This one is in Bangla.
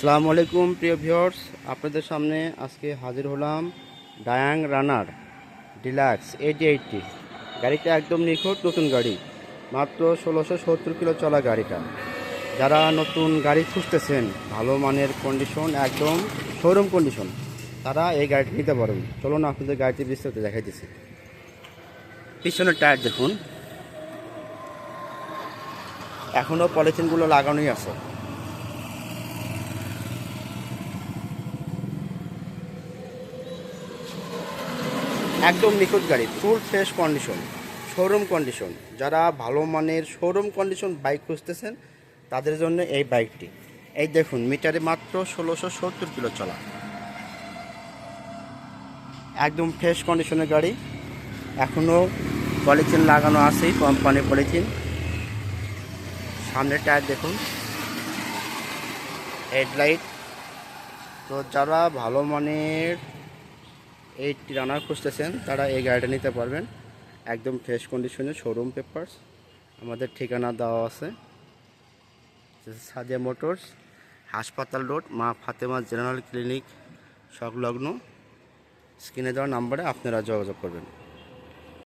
আসসালামু আলাইকুম, প্রিয় ভিউয়ার্স। আপনাদের সামনে আজকে হাজির হলাম ডায়াং রানার ডিলাক্স এইটি এইটটি গাড়িটা একদম নিখুঁত, নতুন গাড়ি। মাত্র ষোলোশো সত্তর কিলো চলা গাড়িটা। যারা নতুন গাড়ি খুঁজতেছেন, ভালো মানের কন্ডিশন একদম শোরুম কন্ডিশন তারা এই গাড়িটি নিতে পারবেন চলুন আপনাদের গাড়িটি বিস্তারিত দেখাইতেছি। পিছনের টায়ার দেখুন। এখনও পলিথিনগুলো লাগানোই আছে। একদম নিখুঁত গাড়ি full fresh condition showroom condition যারা ভালো মানের শোরুম কন্ডিশন বাইক খুঁজতেছেন, তাদের জন্য এই বাইকটি এই দেখুন মিটারে মাত্র ষোলোশো সত্তর কিলো চলা। একদম ফ্রেশ কন্ডিশনের গাড়ি। এখনও পলিথিন লাগানো আছে কোম্পানি পলিথিন সামনের টায়ার দেখুন। হেডলাইট তো যারা ভালো মানের এই রানার খুঁজতেছেন, তারা এই গাড়িটা নিতে পারবেন। একদম ফ্রেশ কন্ডিশনে শোরুম পেপার্স আমাদের ঠিকানা দেওয়া আছে। সাদিয়া মোটরস হাসপাতাল রোড, মা ফাতেমা জেনারেল ক্লিনিক, সংলগ্ন। স্ক্রিনে দেওয়া নাম্বারে আপনারা যোগাযোগ করবেন।